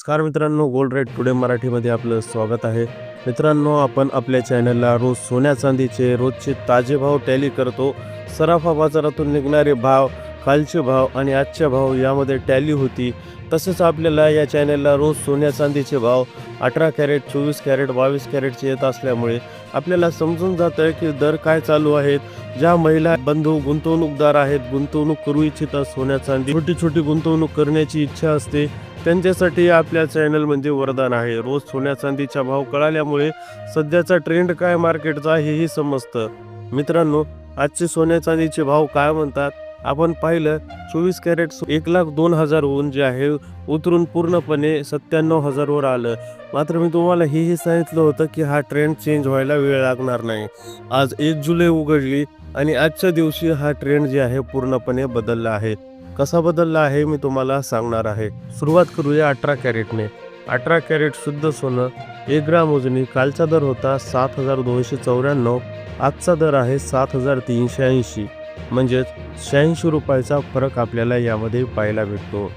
नमस्कार मित्रांनो gold rate today मराठीमध्ये आपलं स्वागत आहे. मित्रांनो आपण आपल्या चॅनलला रोज सोन्या चांदीचे रोजचे ताजे भाव टॅली करतो. सराफा बाजारातून निघणारे भाव कालचे भाव आणि आजचे भाव यामध्ये टॅली होती. तसेच आपल्याला या चॅनलला रोज सोन्या चांदीचे भाव अठरा कॅरेट चोवीस कॅरेट बावीस कॅरेटचे येत असल्यामुळे आपल्याला समजून जातं की दर काय चालू आहेत. ज्या महिला बंधू गुंतवणूकदार आहेत गुंतवणूक करू इच्छितात सोन्या चांदी. छोटी छोटी गुंतवणूक करण्याची इच्छा असते. त्यांच्यासाठी आपल्या चॅनल म्हणजे वरदान आहे. रोज सोन्या चांदीचा भाव कळाल्यामुळे सध्याचा ट्रेंड काय मार्केटचा हेही समजतं. मित्रांनो आजचे सोन्या चांदीचे भाव काय म्हणतात? आपण पाहिलं चोवीस कॅरेट एक लाख दोन हजारहून जे आहे उतरून पूर्णपणे सत्त्याण्णव हजारवर आलं. मात्र मी तुम्हाला हेही सांगितलं होतं की हा ट्रेंड चेंज व्हायला वेळ लागणार नाही. आज एक जुलै उघडली आणि आजच्या दिवशी हा ट्रेंड जे आहे पूर्णपणे बदलला आहे. कसा बदलला आहे मी तुम्हाला सांगणार आहे. सुरुवात करूया अठरा कॅरेटने. अठरा कॅरेट शुद्ध सोनं एक ग्राम मोजणी कालचा दर होता सात हजार दोनशे चौऱ्याण्णव आजचा दर आहे सात हजार तीनशे ऐंशी. म्हणजेच शहाऐंशी रुपयाचा फरक आपल्याला यामध्ये पाहायला भेटतो.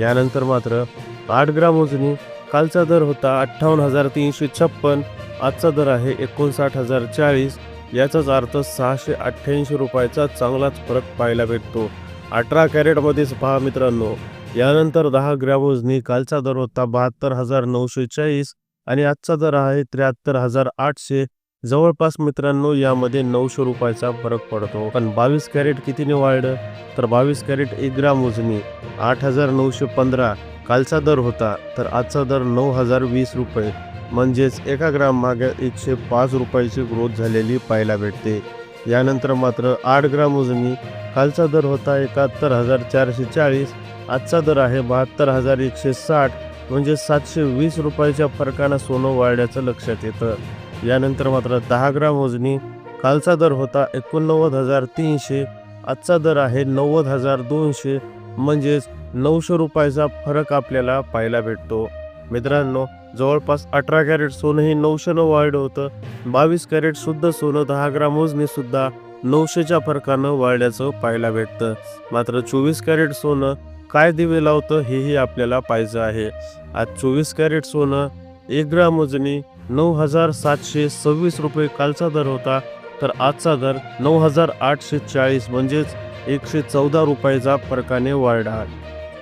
यानंतर मात्र आठ ग्राम मोजणी कालचा दर होता अठ्ठावन्न हजार तीनशे छप्पन आजचा दर आहे एकोणसाठ हजार चाळीस. याचाच अर्थ सहाशे अठ्ठ्याऐंशी रुपयाचा चांगलाच फरक पाहायला भेटतो. अठरा कॅरेटमध्येच पहा मित्रांनो. यानंतर दहा ग्रॅम वजनी कालचा दर होता बहात्तर हजार नऊशे चाळीस आणि आजचा दर आहे त्र्याहत्तर हजार आठशे. जवळपास मित्रांनो यामध्ये नऊशे रुपयाचा फरक पडतो. पण बावीस कॅरेट कितीने वाढलं? तर बावीस कॅरेट एक ग्राम वजनी आठ हजार नऊशे पंधरा कालचा दर होता. तर आजचा दर नऊ हजार वीस रुपये. म्हणजेच एका ग्राम मागे एकशे पाच रुपयाची ग्रोथ झालेली पाहायला भेटते. यानंतर मात्र आठ ग्राम वजनी कालचा दर होता एकाहत्तर हजार चारशे चाळीस आजचा दर आहे बहात्तर हजार एकशे साठ म्हणजे सातशे वीस रुपयाच्या फरकानं सोनं वाढल्याचं लक्षात येतं. यानंतर मात्र दहा ग्राम वजनी कालचा दर होता एकोणनव्वद हजार तीनशे आजचा दर आहे नव्वद हजार दोनशे म्हणजेच नऊशे रुपयाचा फरक आपल्याला पाहायला भेटतो. मित्रांनो जवळपास अठरा कॅरेट सोनं हे नऊशेनं वाढलं होतं. बावीस कॅरेटसुद्धा सोनं दहा ग्राम मोजणी सुद्धा नऊशेच्या फरकानं वाढल्याचं पाहायला भेटतं. मात्र चोवीस कॅरेट सोनं काय दिवे लावतं हेही आपल्याला पाहिजे आहे. आज चोवीस कॅरेट सोनं एक ग्राम मोजणी नऊ हजार सातशे सव्वीस रुपये कालचा दर होता तर आजचा दर नऊ हजार आठशे चाळीस म्हणजेच एकशे चौदा रुपयाचा फरकाने वाढला.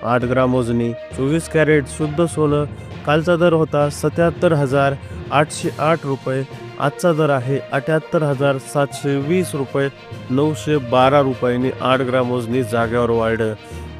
आठ ग्राम मोजणी चोवीस कॅरेट शुद्ध सोनं कालचा दर होता सत्याहत्तर हजार आठशे आठ रुपये आजचा दर आहे अठ्याहत्तर हजार सातशे वीस रुपये नऊशे बारा रुपयांनी आठ ग्राम मोजणी जाग्यावर वाढलं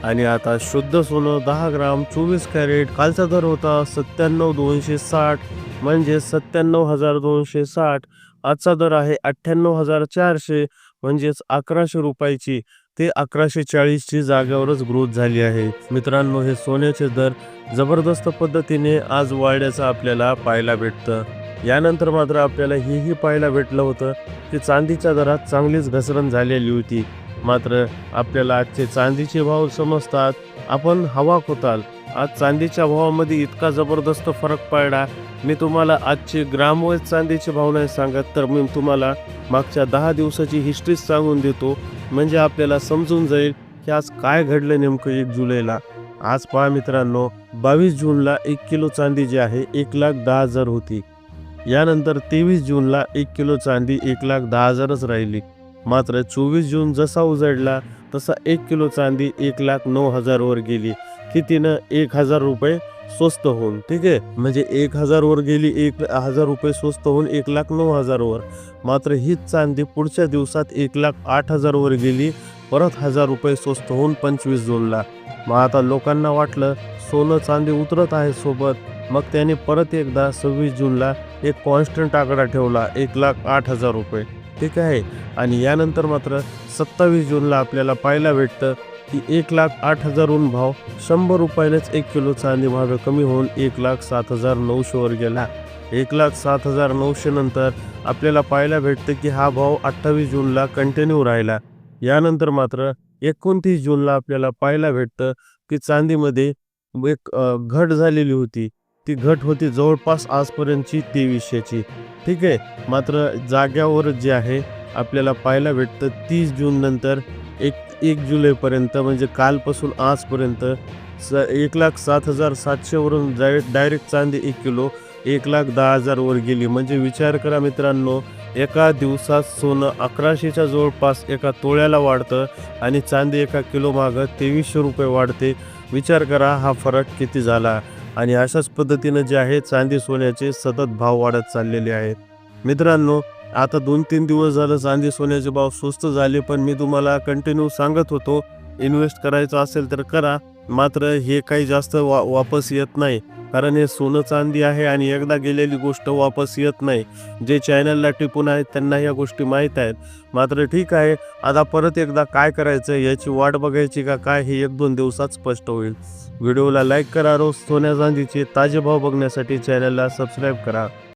आणि आता शुद्ध सोनं दहा ग्राम चोवीस कॅरेट कालचा दर होता सत्त्याण्णव दोनशे साठ म्हणजे सत्त्याण्णव हजार दोनशे साठ आजचा दर आहे अठ्ठ्याण्णव हजार चारशे म्हणजेच अकराशे रुपयाची. ते अकराशे चाळीसची जागेवरच ग्रोथ झाली आहे. मित्रांनो हे सोन्याचे दर जबरदस्त पद्धतीने आज वाढल्याचं आपल्याला पाहायला भेटतं. यानंतर मात्र आपल्याला हेही पाहायला भेटलं होतं की चांदीच्या दरात चांगलीच घसरण झालेली होती. मात्र आपल्याला आजचे चांदीचे भाव समजतात. आपण हवा होताल आज चांदीच्या भावामध्ये इतका जबरदस्त फरक पडला. मी तुम्हाला आजचे ग्रामवाईज चांदीचे भाव नाही सांगत तर मी तुम्हाला मागच्या दहा दिवसाची हिस्ट्रीच सांगून देतो. म्हणजे आपल्याला समजून जाईल की आज काय घडलं नेमकं एक जुलैला. आज पहा मित्रांनो बावीस जूनला एक किलो चांदी जी आहे एक लाख दहा हजार होती. यानंतर तेवीस जूनला एक किलो चांदी एक लाख दहा हजारच राहिली. मात्र चोवीस जून जसा उजडला तसा एक किलो चांदी एक लाख नऊ हजारवर गेली. कितीनं? एक हजार रुपये स्वस्त होऊन. ठीक आहे? म्हणजे एक हजारवर गेली एक हजार रुपये स्वस्त होऊन एक लाख नऊ हजारवर मात्र हीच चांदी पुढच्या दिवसात एक लाख आठ हजारवर गेली परत हजार रुपये स्वस्त होऊन पंचवीस जूनला मग आता लोकांना वाटलं सोनं चांदी उतरत आहे सोबत. मग त्याने परत एकदा सव्वीस जूनला एक कॉन्स्टंट आकडा ठेवला एक लाख आठ हजार रुपये. ठीक आहे. आणि यानंतर मात्र सत्तावीस जूनला आपल्याला पाहायला भेटतं की एक लाख आठ हजारहून भाव शंभर रुपयालाच एक किलो चांदी भाव कमी होऊन एक लाख सात हजार नऊशेवर गेला. एक लाख सात हजार नऊशे नंतर आपल्याला पाहायला भेटतं की हा भाव अठ्ठावीस जूनला कंटिन्यू राहिला. यानंतर मात्र एकोणतीस जूनला आपल्याला पाहायला भेटतं की चांदीमध्ये एक घट झालेली होती. ती घट होती जवळपास आजपर्यंतची तेवीसशेची. ठीक आहे? मात्र जाग्यावर जे आहे आपल्याला पाहायला भेटतं तीस जून नंतर एक एक जुलैपर्यंत म्हणजे कालपासून आजपर्यंत स एक लाख सात हजार सातशेवरून जाय डायरेक्ट चांदी एक किलो एक लाख दहा हजारवर गेली. म्हणजे विचार करा मित्रांनो एका दिवसात सोनं अकराशेच्या जवळपास एका तोळ्याला वाढतं आणि चांदी एका किलो मागं तेवीसशे रुपये वाढते. विचार करा हा फरक किती झाला. आणि अशाच पद्धतीनं जे आहे चांदी सोन्याचे सतत भाव वाढत चाललेले आहेत. मित्रांनो आता दोन तीन दिवस झालं चांदी सोन्याचे भाव स्वस्त झाले पण मी तुम्हाला कंटिन्यू सांगत होतो इन्व्हेस्ट करायचं असेल तर करा. मात्र हे काही जास्त वा वापस येत नाही. कारण हे सोनं चांदी आहे आणि एकदा गेलेली गोष्ट वापस येत नाही. जे चॅनलला टिपून आहेत त्यांना या गोष्टी माहीत आहेत. मात्र ठीक आहे आता परत एकदा काय करायचं याची वाट बघायची का काय हे एक दोन दिवसात स्पष्ट होईल. व्हिडिओला लाईक करा रोज सोन्या चांदीचे ताजे भाव बघण्यासाठी चॅनलला सबस्क्राईब करा.